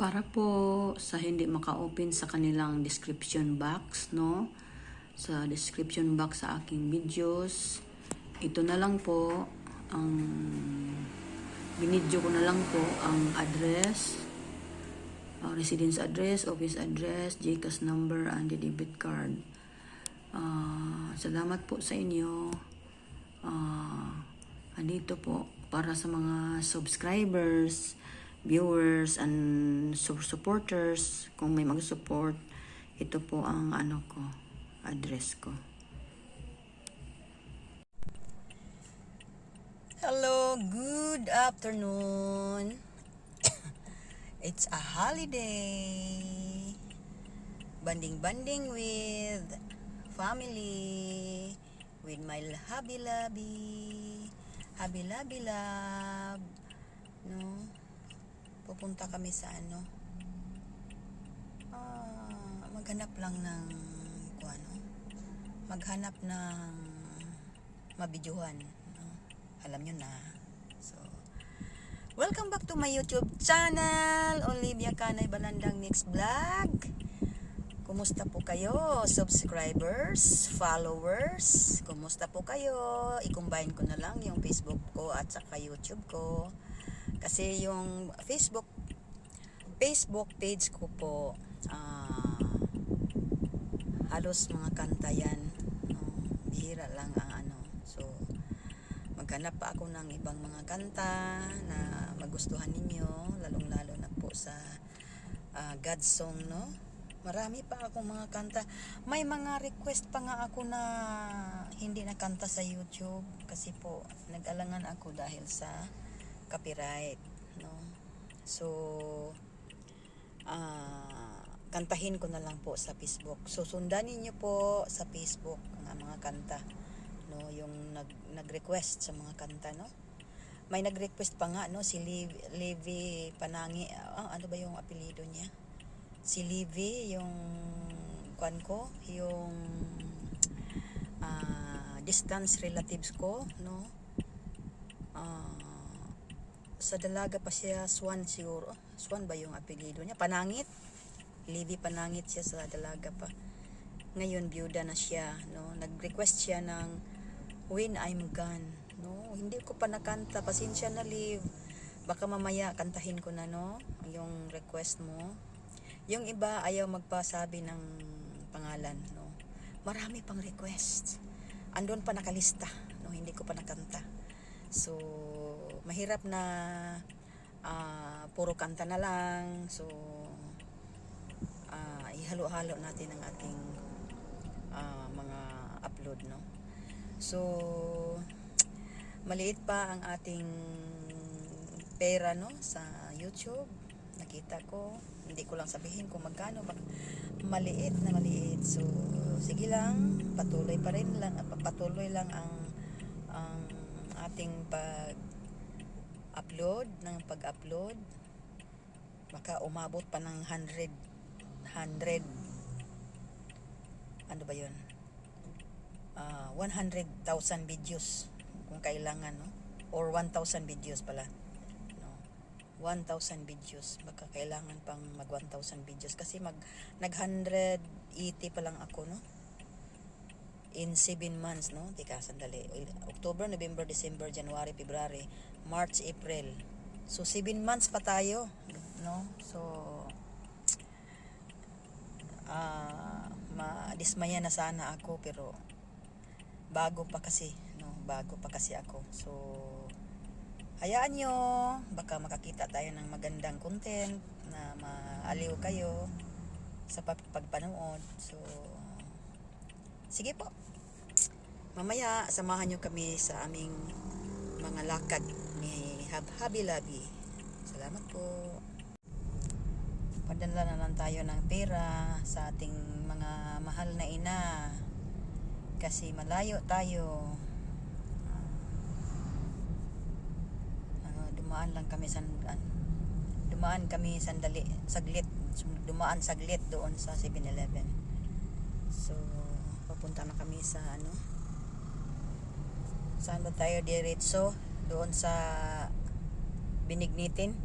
Para po sa hindi maka-open sa kanilang description box, no? Sa description box sa aking videos, ito na lang po ang binidyo ko na lang po ang address, uh, residence address, office address, GCash number, and debit card. Ah, salamat po sa inyo. Ah, andito po para sa mga subscribers, viewers, and supporters. Kung may mag-support, ito po ang ano ko, address ko. Hello, good afternoon. It's a holiday. Banding-banding with family, with my habi-labi, habi-labi-lab, no? Pupunta kami sa ano? Ah, maghanap lang ng, ano? Maghanap ng mabidyuhan, no? Alam nyo na. So, welcome back to my YouTube channel, Olivia Kanay Balandang Mix Vlog. Kumusta po kayo, subscribers, followers? Kumusta po kayo? I-combine ko na lang yung Facebook ko at saka YouTube ko. Kasi yung Facebook Facebook page ko po ah, halos mga kanta yan. No? Bihira lang ang ano. So, maghanap pa ako ng ibang mga kanta na magustuhan ninyo, lalong-lalo na po sa ah, God song, no? Marami pa akong mga kanta. May mga request pa nga ako na hindi na kanta sa YouTube kasi po nag-alangan ako dahil sa copyright, no? So, ah, kantahin ko na lang po sa Facebook. So, sundanin niyo po sa Facebook ang mga kanta no yung nag nag-request sa mga kanta no may nag-request pa nga no si Levi Panangi ah, ano ba yung apelyido niya si Levi yung kwan ko yung ah, distance relatives ko no? Ah, sa dalaga pa siya Swan siguro. Swan ba yung apelyido niya? Panangit? Levi Panangit siya sa dalaga pa. Ngayon byuda na siya no? Nag-request siya ng when I'm gone no? Hindi ko pa nakanta. Pasensya na live baka mamaya kantahin ko na no? Yung request mo yung iba ayaw magpasabi ng pangalan no? Marami pang request. Andun pa nakalista no? Hindi ko pa nakanta. So mahirap na ah, puro kanta na lang. So ah, ihalo-halo natin ang ating ah, mga upload no? So maliit pa ang ating pera no? Sa YouTube nakita ko. Hindi ko lang sabihin kung magkano bak maliit na maliit. So sige lang. Patuloy pa rin lang patuloy lang ang ang ating pag upload ng pag-upload. Baka umabot pa ng 100 100 ano ba yun? Ah 100,000 videos kung kailangan no? Or 1,000 videos pala 1,000 videos. Baka kailangan pang mag 1,000 videos. Kasi mag nag 180 pa lang ako no? In 7 months no? Tika sandali. October November December January February March April. So 7 months pa tayo no? So ah ma-dismaya na sana ako pero bago pa kasi no? Bago pa kasi ako. So hayaan nyo. Baka makakita tayo ng magandang content na maaliw kayo sa pag- pagpanood. So sige po. Mamaya samahan nyo kami sa aming mga lakad ni Hab Habi Labi salamat po. Padala na lang tayo ng pera sa ating mga mahal na ina. Kasi malayo tayo ano, dumaan lang kami san an- dumaan kami sandali saglit dumaan saglit doon sa 7-Eleven so papunta na kami sa ano saan ba tayo diretso doon sa binignitin.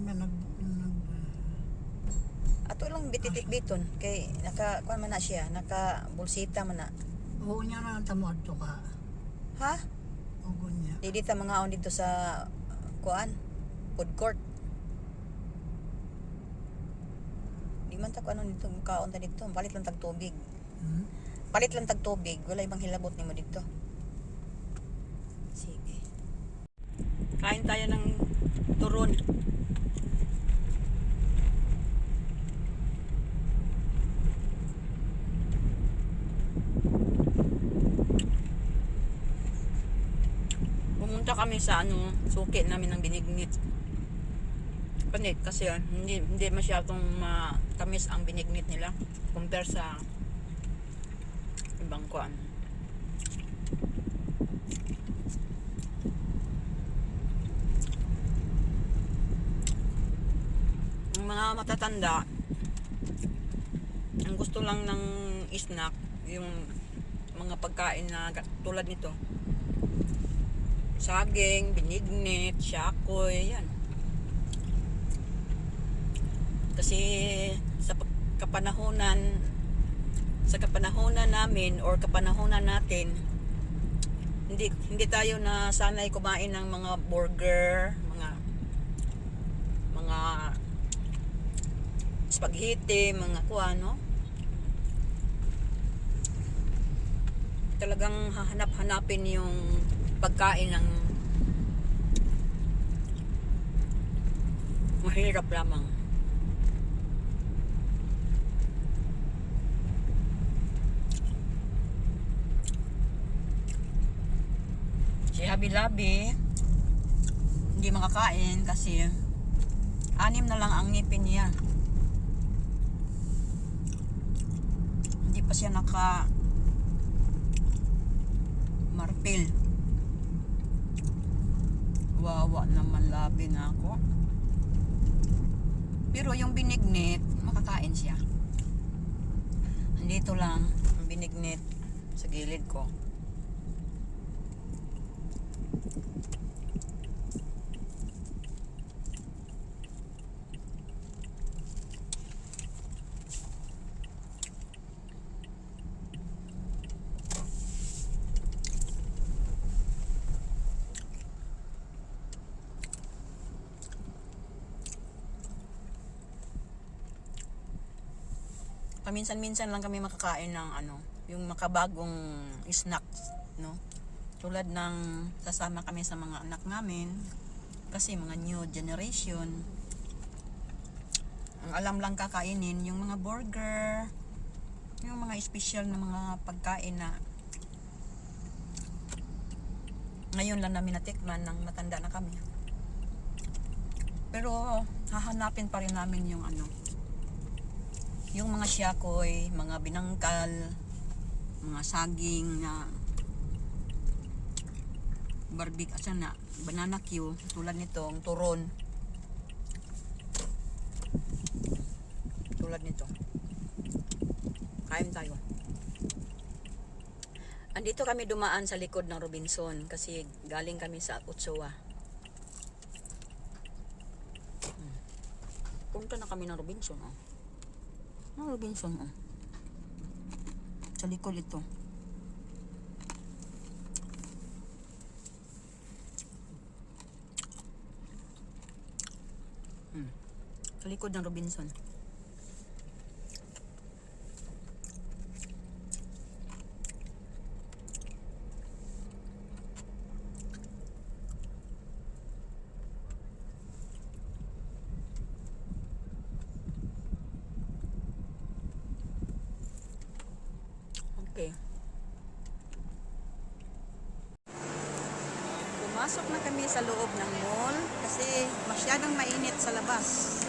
Nag, nag, Ato lang bititik biton kay naka kuan man na siya, naka bulsita man na. oo niya na tamo adto ka. Ha? Ugo niya. Di dito mga on dito sa kuan food court. Di man ta kuan dito kaon ta dito, palit lang tag tubig. Hmm? Palit lang tag tubig, wala ibang hilabot nimo dito. Sige. Kain tayo ng turon. Kami sa ano, suki namin ng binignit. Panit kasi ah, hindi, hindi masyadong matamis ang binignit nila compare sa ibang kuan. Ang mga matatanda, ang gusto lang ng snack, yung mga pagkain na tulad nito. Saging, binignit, syakoy, yan. Kasi sa kapanahonan sa kapanahonan namin or kapanahonan natin hindi hindi tayo na sanay kumain ng mga burger, mga mga spaghetti, mga kuano. Talagang hahanap-hanapin yung pagkain ng mahirap lamang. Si Habi Labi, hindi makakain kasi anim na lang ang ngipin niya. Hindi pa siya naka marpil. Wawa naman labi na ako. Pero yung binignit, makakain siya. Andito lang ang binignit sa gilid ko. Paminsan-minsan lang kami makakain ng ano, yung makabagong snacks, no? Tulad ng sasama kami sa mga anak namin kasi mga new generation. Ang alam lang kakainin yung mga burger, yung mga special na mga pagkain na ngayon lang namin natikman nang matanda na kami. Pero hahanapin pa rin namin yung ano, yung mga siyakoy, mga binangkal, mga saging na barbik asa na? Banana Q tulad nito ang turon. Tulad nito. Kain tayo. Andito kami dumaan sa likod ng Robinson kasi galing kami sa Utsuwa Hmm. punta na kami ng Robinson oh. Ang Robinson, oh. Sa likod ito. Hmm. Sa likod ng Robinson. Okay. Pumasok na kami sa loob ng mall kasi masyadong mainit sa labas.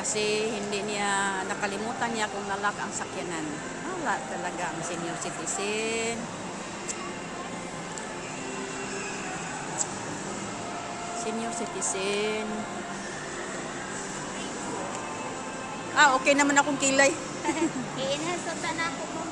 Kasi hindi niya nakalimutan niya kung nalak ang sakyanan. Wala talaga ang senior citizen. Senior citizen. Ah, okay naman akong kilay. I-enhance na ako mo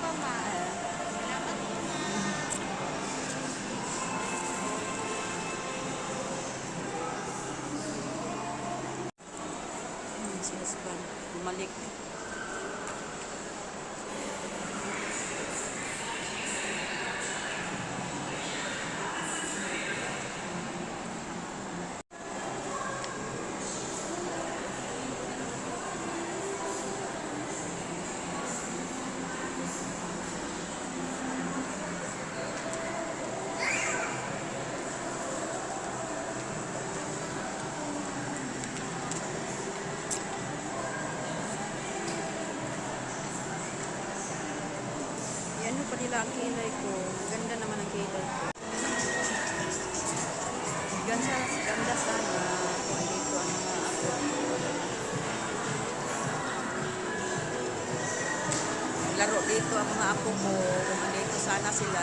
Laro dito ang mga apo ko. Kung andito sana sila.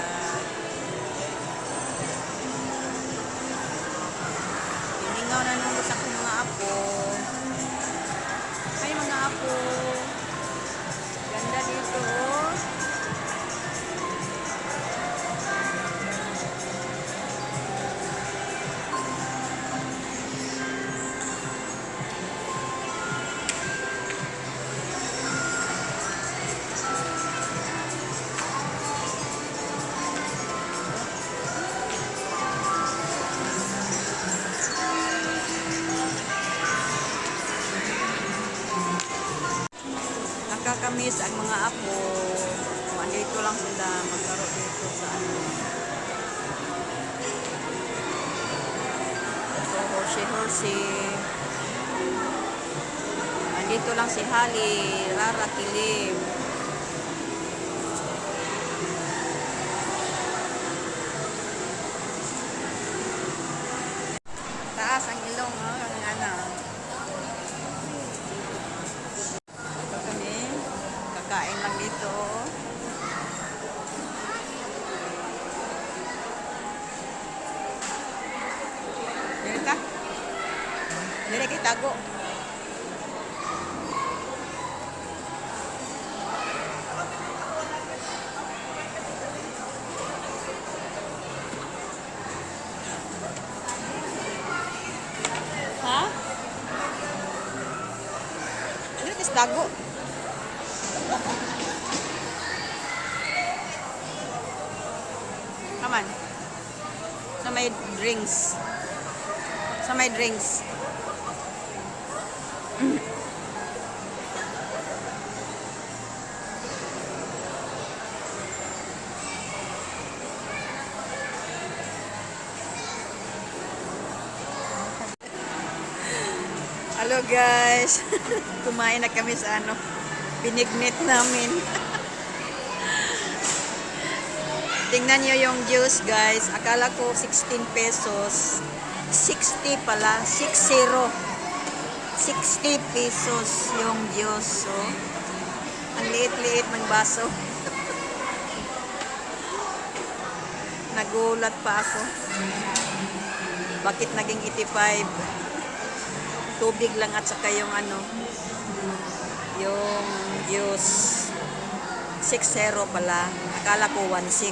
Hiningaw na nung sa mga apo. Ay mga apo. Nakakamiss ang mga apo. Andito lang sila, maglaro dito sa ano. So, horsey-horsey. Andito lang si Hali, Rara, Kilim. Kay tago. Hello guys. Kumain na kami sa ano. Pinignit namin. Tingnan nyo yung juice, guys. Akala ko 16 pesos. 60 pala. 60. 60 pesos yung juice. Oh. Ang liit-liit ng baso. Nagulat pa ako. Bakit naging 85? Tubig lang at saka yung ano, yung juice. 6-0 pala. Akala ko 1-6.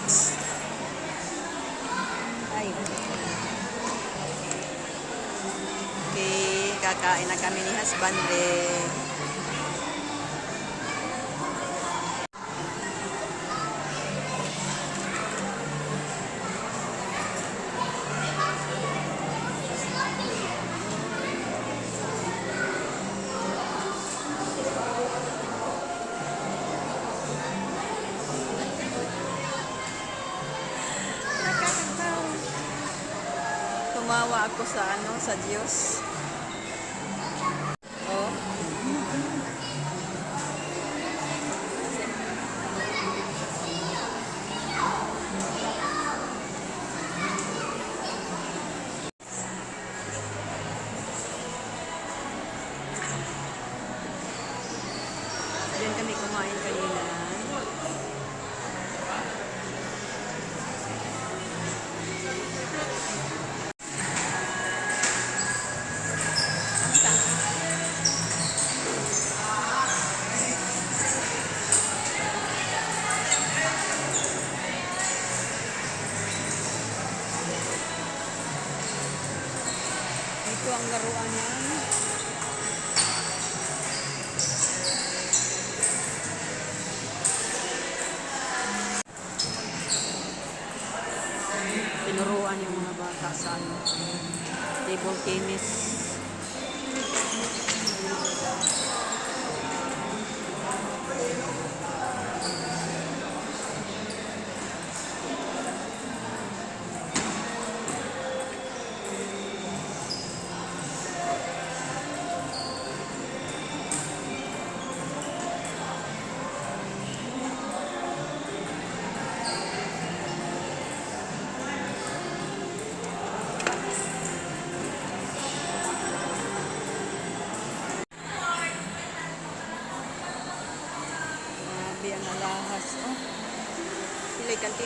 Ay. Okay, kakain na kami ni husband eh. Tumawa ako sa ano, sa Diyos.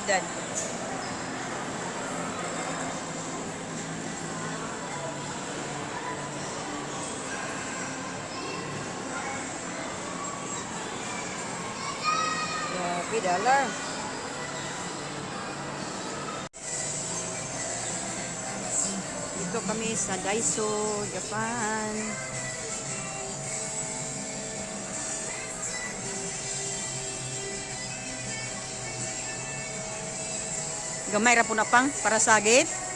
Kantidad. Grabe, dollar. Dito kami sa Daiso, Japan. Gamay ra po na pang para sagit.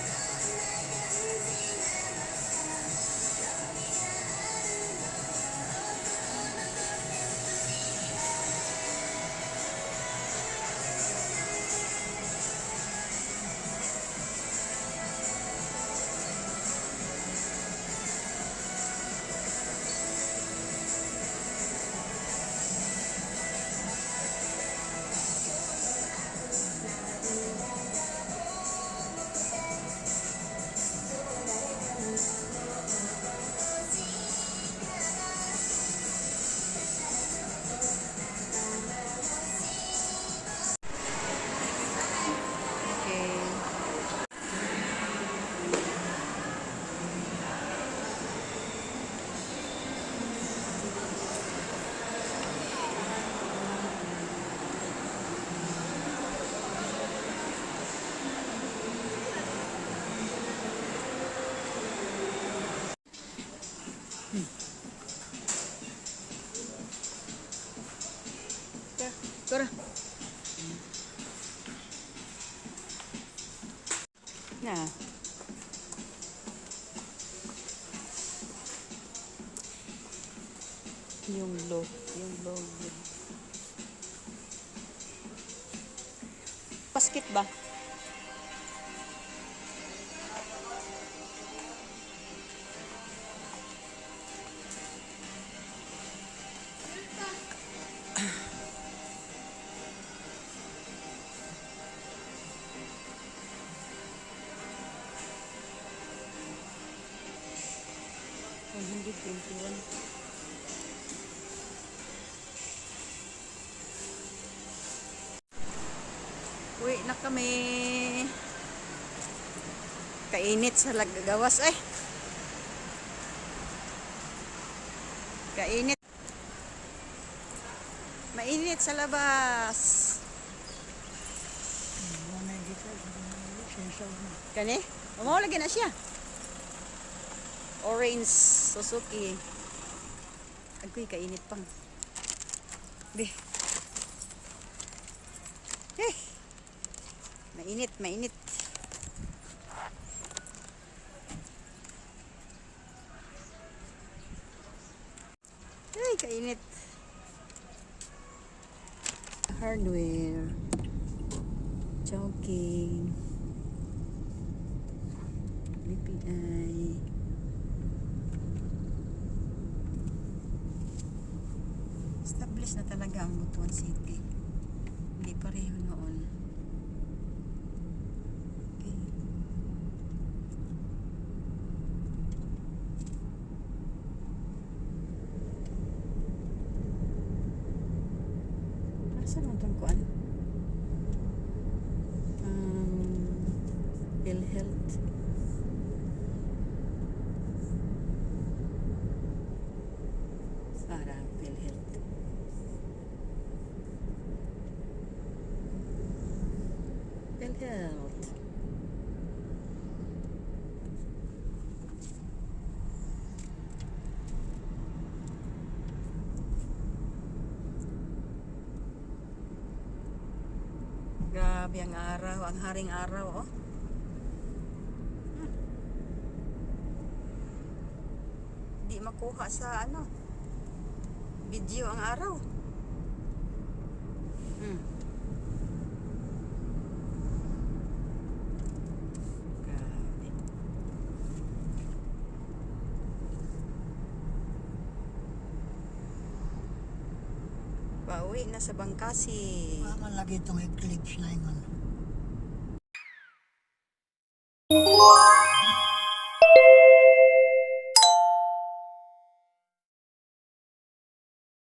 2021. Uwi na kami. Kainit sa lagagawas eh. Kainit. Mainit sa labas. Kani? Umaw lagi na siya. Orange. Suzuki. Agoy, kainit pang. Be. Eh. Mainit, mainit. Ay, kainit. Hardware. Butuan City. Hindi pa rin noon. Okay. Saan mo itong kuan? Grabe ang araw, ang haring araw, oh. Hmm. Di makuha sa ano, video ang araw. Hmm. Grabe. Pauwi na sa Bangkasi. Mama lagi itong eclipse na yun.